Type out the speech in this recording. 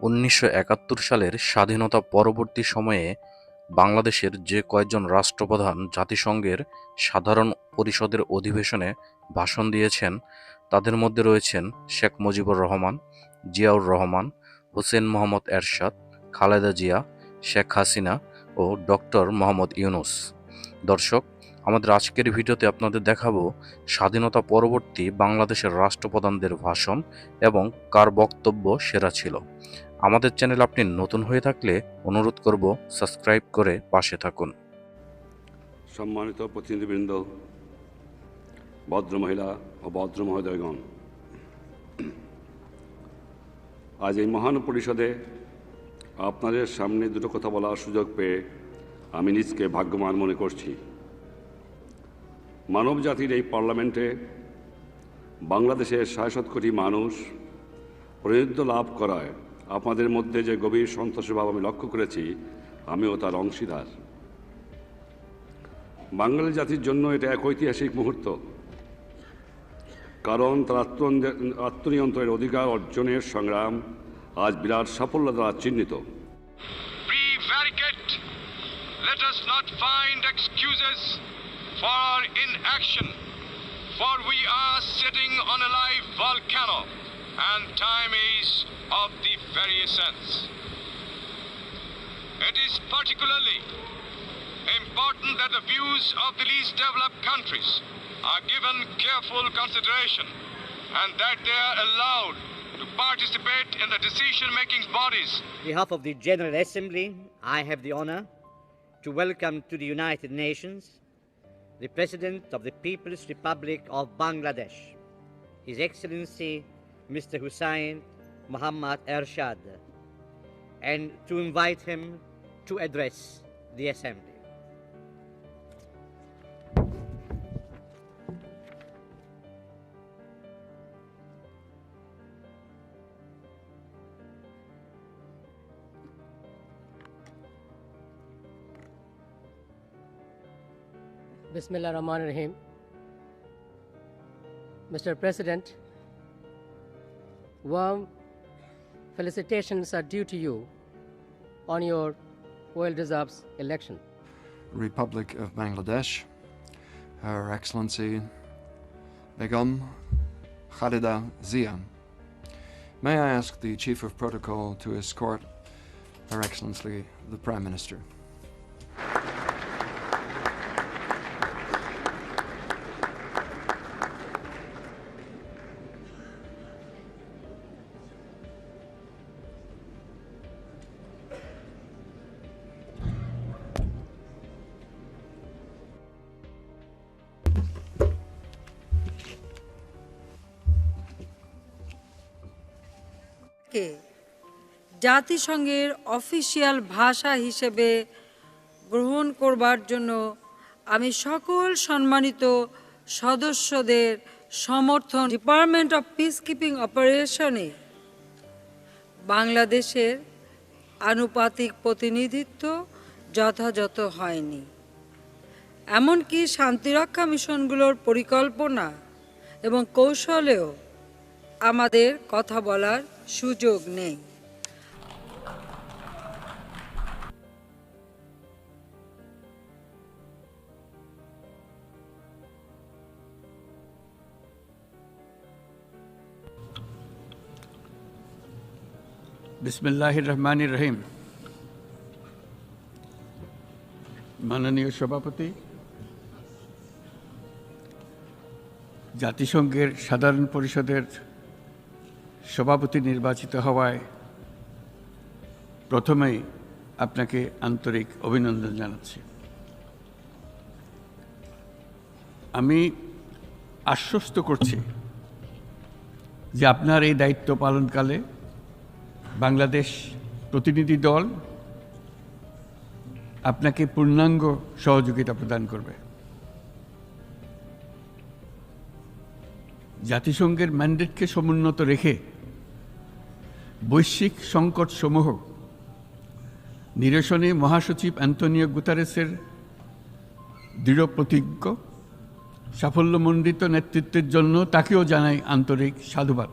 উনিশশো একাত্তর সালের স্বাধীনতা পরবর্তী সময়ে বাংলাদেশের যে কয়েকজন রাষ্ট্রপ্রধান জাতিসংঘের সাধারণ পরিষদের অধিবেশনে ভাষণ দিয়েছেন, তাদের মধ্যে রয়েছেন শেখ মুজিবুর রহমান, জিয়াউর রহমান, হোসেন মোহাম্মদ এরশাদ, খালেদা জিয়া, শেখ হাসিনা ও ডক্টর মোহাম্মদ ইউনুস। দর্শক আমাদের আজকের ভিডিওতে আপনাদের দেখাবো স্বাধীনতা পরবর্তী বাংলাদেশের রাষ্ট্রপ্রধানদের ভাষণ এবং কার বক্তব্য সেরা ছিল। আমাদের চ্যানেল আপনি নতুন হয়ে থাকলে অনুরোধ করব সাবস্ক্রাইব করে পাশে থাকুন। সম্মানিত প্রতিনিধিবৃন্দ, ভদ্রমহিলা ও ভদ্র মহোদয়গণ, আজ এই মহান পরিষদে আপনাদের সামনে দুটো কথা বলার সুযোগ পেয়ে আমি নিজকে ভাগ্যবান মনে করছি। মানব জাতির এই পার্লামেন্টে বাংলাদেশের সাড়ে কোটি মানুষ প্রতিনিধিত্ব লাভ করায় আপনাদের মধ্যে যে গভীর সন্তোষের ভাব আমি লক্ষ্য করেছি, আমিও তার অংশীদার। বাঙালি জাতির জন্য এটা এক ঐতিহাসিক মুহূর্ত। কারণ তার আত্ম- আত্মনিয়ন্ত্রণের অধিকার অর্জনের সংগ্রাম আজ বিরাট সাফল্য দ্বারা চিহ্নিত। Let us not find excuses. For inaction, for we are sitting on a live volcano, and time is of the very essence. It is particularly important that the views of the least developed countries are given careful consideration and that they are allowed to participate in the decision-making bodies On behalf of the General Assembly, I have the honor to welcome to the United Nations the President of the People's Republic of Bangladesh, His Excellency Mr. Hussein Muhammad Ershad, and to invite him to address the Assembly. Bismillah Rahman Rahim. Mr. President, warm felicitations are due to you on your well deserved election. Republic of Bangladesh, Her Excellency Begum Khalida Zia. May I ask the Chief of Protocol to escort Her Excellency the Prime Minister? কে জাতিসংঘের official ভাষা হিসেবে গ্রহণ করবার জন্য আমি সকল সম্মানিত সদস্যদের সমর্থন ডিপার্টমেন্ট অফ পিস কিপিং অপারেশনে বাংলাদেশের আনুপাতিক প্রতিনিধিত্ব যথাযথ হয়নি। এমনকি শান্তিরক্ষা মিশনগুলোর পরিকল্পনা এবং কৌশলেও আমাদের কথা বলার সুযোগ নেই। বিসমিল্লাহির রহমানির রহিম। মাননীয় সভাপতি জাতিসংঘের সাধারণ পরিষদের সভাপতি নির্বাচিত হওয়ায় প্রথমেই আপনাকে আন্তরিক অভিনন্দন জানাচ্ছি। আমি আশ্বস্ত করছি যে আপনার এই দায়িত্ব পালনকালে বাংলাদেশ প্রতিনিধি দল আপনাকে পূর্ণাঙ্গ সহযোগিতা প্রদান করবে। জাতিসংঘের ম্যান্ডেটকে সমুন্নত রেখে বৈশ্বিক সংকটসমূহ। নিরসনে মহাসচিব অ্যান্টনিও গুতারেসের দৃঢ় প্রতিজ্ঞ, সাফল্যমণ্ডিত নেতৃত্বের জন্য তাকেও জানাই আন্তরিক সাধুবাদ।